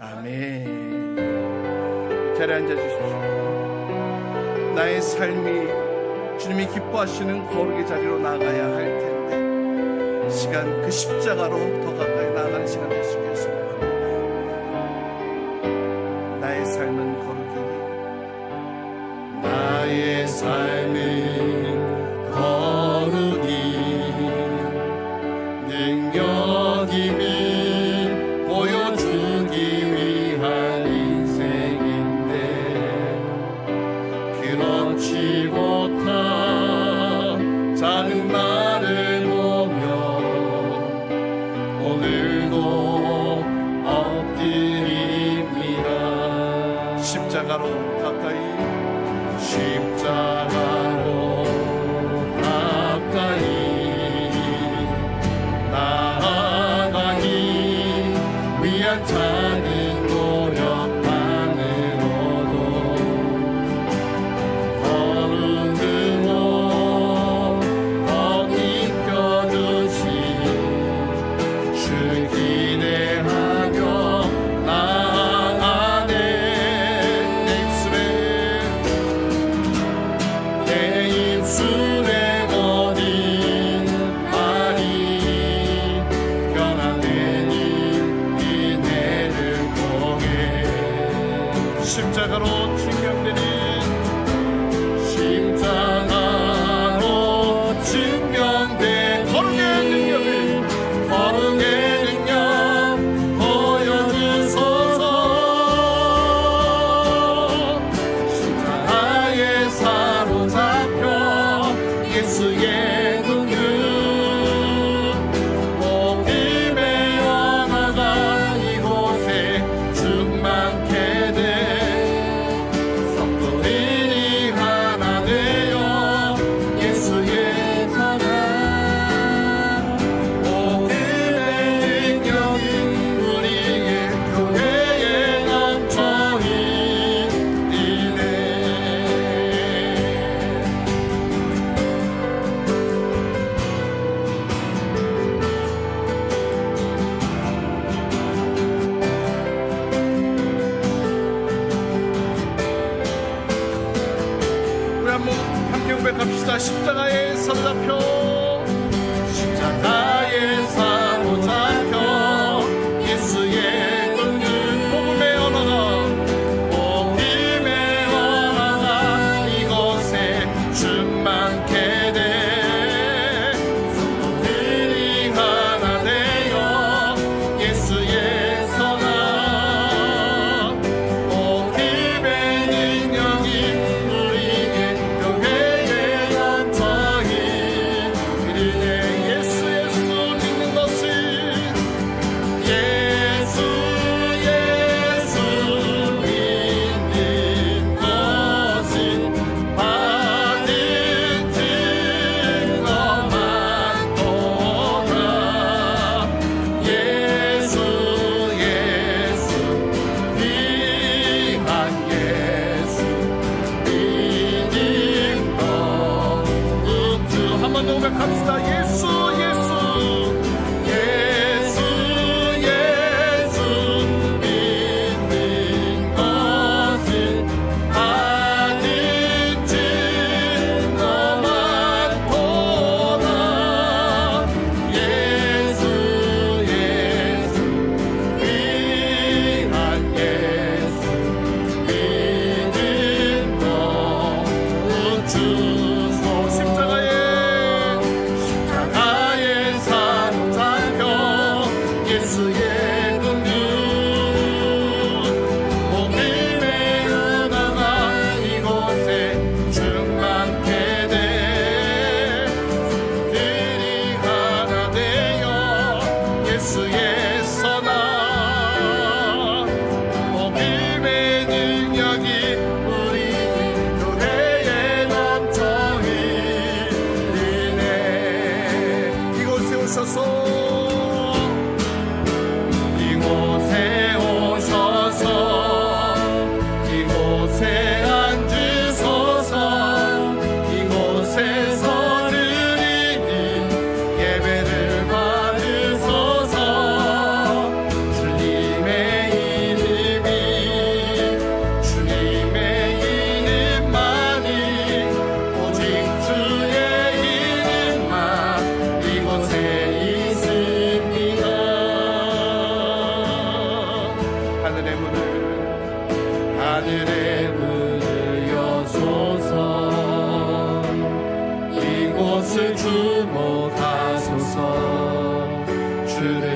아멘. 자리 앉아 주십시오. 나의 삶이 주님이 기뻐하시는 거룩의 자리로 나가야 할 텐데 시간 그 십자가로 더 가까이 나아가는 시간 되십시오. 思 자 십자가에 사로잡혀 が勝つたイエスイエス 주